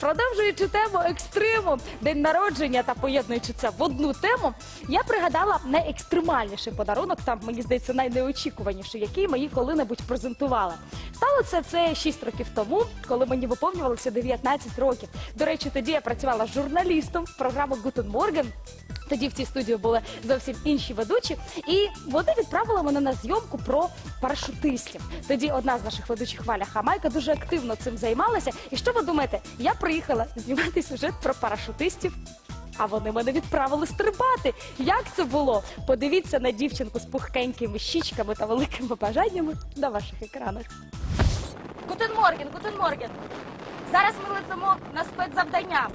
продовжуючи тему екстриму, день народження та поєднуючи це в одну тему, я пригадала найекстремальніший подарунок, там мені здається, найнеочікуваніший, який мені коли-небудь презентували. Сталося це 6 років тому, коли мені виповнювалося 19 років. До речі, тоді я працювала журналістом в програму Гутен Морген. Тоді в цій студії були зовсім інші ведучі, і вони відправили мене на зйомку про парашутистів. Тоді одна з наших ведучих Валя Хамайка дуже активно цим займалася. І що ви думаєте? Я приїхала знімати сюжет про парашутистів. А вони мене відправили стрибати. Як це було? Подивіться на дівчинку з пухкенькими щічками та великими бажаннями на ваших екранах. Гутен Морген, Гутен Морген. Зараз ми летимо на спецзавдання.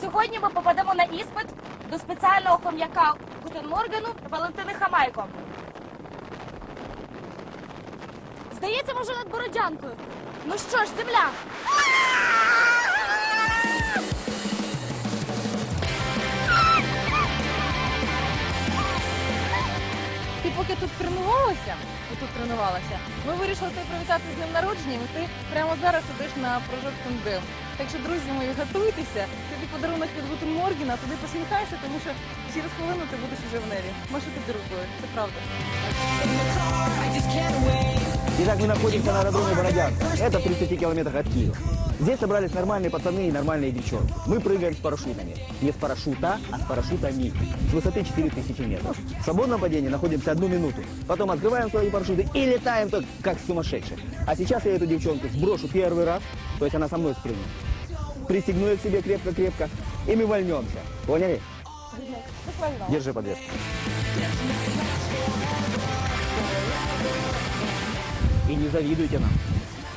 Сьогодні ми попадемо на іспит до спеціального хом'яка Гутен Моргену Валентини Хамайко. Здається, ми вже над Бородянкою. Ну що ж, земля. Ти поки тут тренувалася, тут тренувалася, ми вирішили тебе привітати з днем народження, і ти прямо зараз сидиш на прожектом дим. Так що, друзі мої, готуйтеся. Тобі подарунок від Гутен Моргіна, туди посміхайся, тому що через хвилину ти будеш уже в небі. Може тобі рукою, це правда. Итак, мы находимся на аэродроме Бородянка. Это в 30 километрах от Киева. Здесь собрались нормальные пацаны и нормальные девчонки. Мы прыгаем с парашютами. Не с парашюта, а с парашютами. С высоты 4000 метров. В свободном падении находимся одну минуту. Потом открываем свои парашюты и летаем так, как сумасшедшие. А сейчас я эту девчонку сброшу первый раз, то есть она со мной спрыгнет. Пристегну ее к себе крепко-крепко, и мы вольнемся. Поняли? Держи подвес. Не завидуйте нам.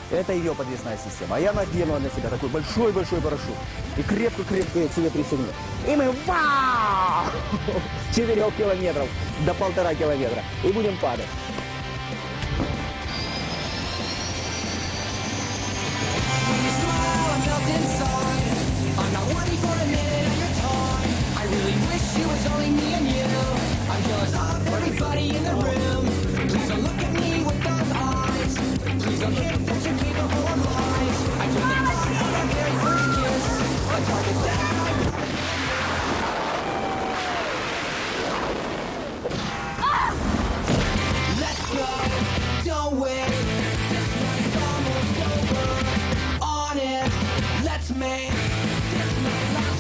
Это ее подвесная система. А я надену на себя такой большой-большой парашют. И крепко-крепко я к себе пристегну. И мы вау! С 4 километров до полтора километра. И будем падать. In me, kiss me like